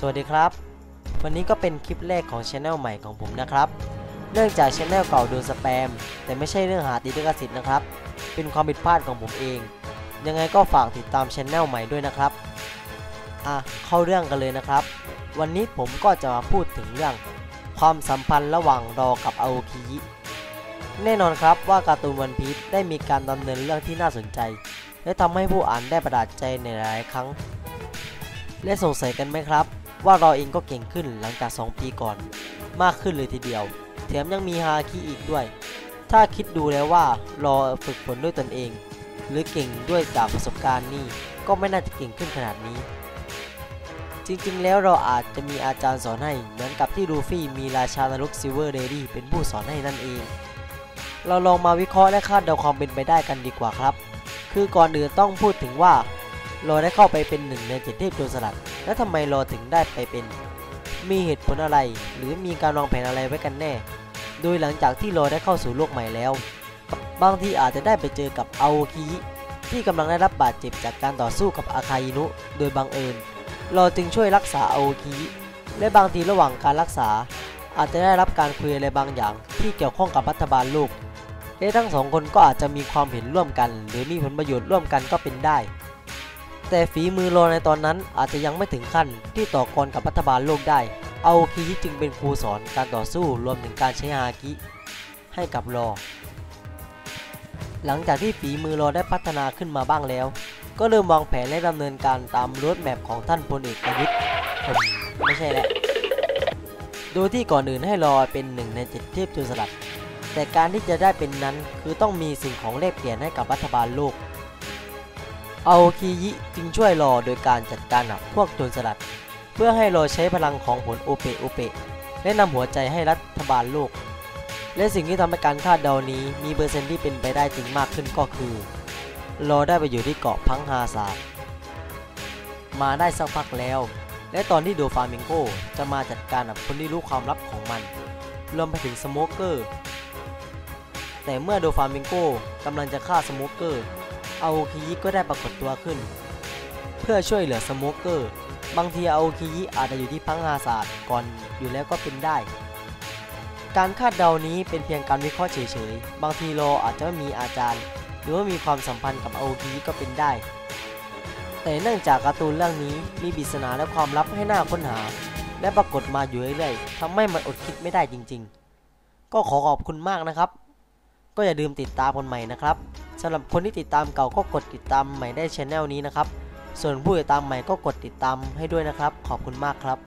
สวัสดีครับ วันนี้ก็เป็นคลิปแรกของช anel ใหม่ของผมนะครับ เนื่องจากช anel เก่าโดนสแปม แต่ไม่ใช่เรื่องหาติดลิขสิทธิ์นะครับ เป็นความผิดพลาดของผมเอง ยังไงก็ฝากติดตามช anel ใหม่ด้วยนะครับ อะเข้าเรื่องกันเลยนะครับ วันนี้ผมก็จะมาพูดถึงเรื่อง ความสัมพันธ์ระหว่างรอกับอาโอคิยิแน่นอนครับว่าการ์ตูนวันพีชได้มีการดำเนินเรื่องที่น่าสนใจ และทำให้ผู้อ่านได้ประหลาใจในหลายครั้ง และสงสัยกันไหมครับ ว่าเรอเองก็เก่งขึ้นหลังจาก 2 ปีก่อน มากขึ้นเลยทีเดียว แถมยังมีฮาคิอีกด้วย ถ้าคิดดูแล้วว่ารอฝึกฝนด้วยตนเอง หรือเก่งด้วยจากประสบการณ์นี่ก็ไม่น่าจะเก่งขึ้นขนาดนี้ จริงๆ แล้วเราอาจจะมีอาจารย์สอนให้เหมือนกับที่ลูฟี่มีราชานรกซิลเวอร์เดดี้เป็นผู้สอนให้นั่นเอง เราลองมาวิเคราะห์และคาดเดาความเป็นไปได้กันดีกว่าครับ คือก่อนอื่นต้องพูดถึงว่า รอได้เข้าไปเป็นหนึ่งในเจ็ดเทพโจรสลัด และทำไมรอถึงได้ไปเป็น มีเหตุผลอะไร หรือมีการวางแผนอะไรไว้กันแน่ โดยหลังจากที่รอได้เข้าสู่โลกใหม่แล้ว บางทีอาจจะได้ไปเจอกับอาโอคิที่กำลังได้รับบาดเจ็บจากการต่อสู้กับอาคาอินุ โดยบังเอิญรอจึงช่วยรักษาอาโอคิยิและบางทีระหว่างการรักษา อาจจะได้รับการคุยอะไรบางอย่าง ที่เกี่ยวข้องกับรัฐบาลโลกและทั้งสองคนก็อาจจะมีความเห็นร่วมกัน หรือมีผลประโยชน์ร่วมกันก็เป็นได้ แต่ฝีมือรอในตอนนั้นอาจจะยังไม่ถึงขั้นที่ต่อกรกับรัฐบาลโลกได้ เอาคีฮิจึงเป็นครูสอนการต่อสู้รวมถึงการใช้ฮากิให้กับรอ หลังจากที่ฝีมือรอได้พัฒนาขึ้นมาบ้างแล้ว ก็เริ่มวางแผนและดำเนินการตามรถแมพของท่านพลเอกประยุทธ์ไม่ใช่แหละโดยที่ก่อนอื่นให้รอเป็นหนึ่งในเจ็ดเทพโจรสลัดแต่การที่จะได้เป็นนั้นคือต้องมีสิ่งของแลกเปลี่ยนให้กับรัฐบาลโลก เอาคียิจึงช่วยรอโดยการจัดการกับพวกโจรสลัด เพื่อให้รอใช้พลังของผลโอเปโอเปและนำหัวใจให้รัฐบาลโลก และสิ่งที่ทำให้การคาดเดานี้มีเปอร์เซ็นต์ที่เป็นไปได้จริงมากขึ้นก็คือ รอได้ไปอยู่ที่เกาะพังฮาซาดมาได้สักพักแล้ว และตอนที่โดฟามิงโกจะมาจัดการกับคนที่รู้ความลับของมัน รวมไปถึงสโมเกอร์ แต่เมื่อโดฟามิงโกกำลังจะฆ่าสโมเกอร์ อาโอคิยิก็ได้ปรากฏตัวขึ้น เพื่อช่วยเหลือสโมเกอร์ บางทีอาโอคิยิอาจจะอยู่ที่พังงาศาสตร์ก่อนอยู่แล้วก็เป็นได้ การคาดเดานี้เป็นเพียงการวิเคราะห์เฉยๆ บางทีโลอาจจะไม่มีอาจารย์ หรือว่ามีความสัมพันธ์กับอาโอคิยิก็เป็นได้ แต่เนื่องจากการ์ตูนเรื่องนี้มีปริศนาและความลับให้หน่าค้นหา และปรากฏมาอยู่เรื่อยๆทำให้มันอดคิดไม่ได้จริง ๆ ก็ขอขอบคุณมากนะครับ ก็อย่าลืมติดตามคนใหม่นะครับำหรับคนที่ติดตามเก่าก็กดติดตามใหม่ได้ช anel นี้นะครับ ส่วนผู้ติดตามใหม่ก็กดติดตามให้ด้วยนะครับ ขอบคุณมากครับ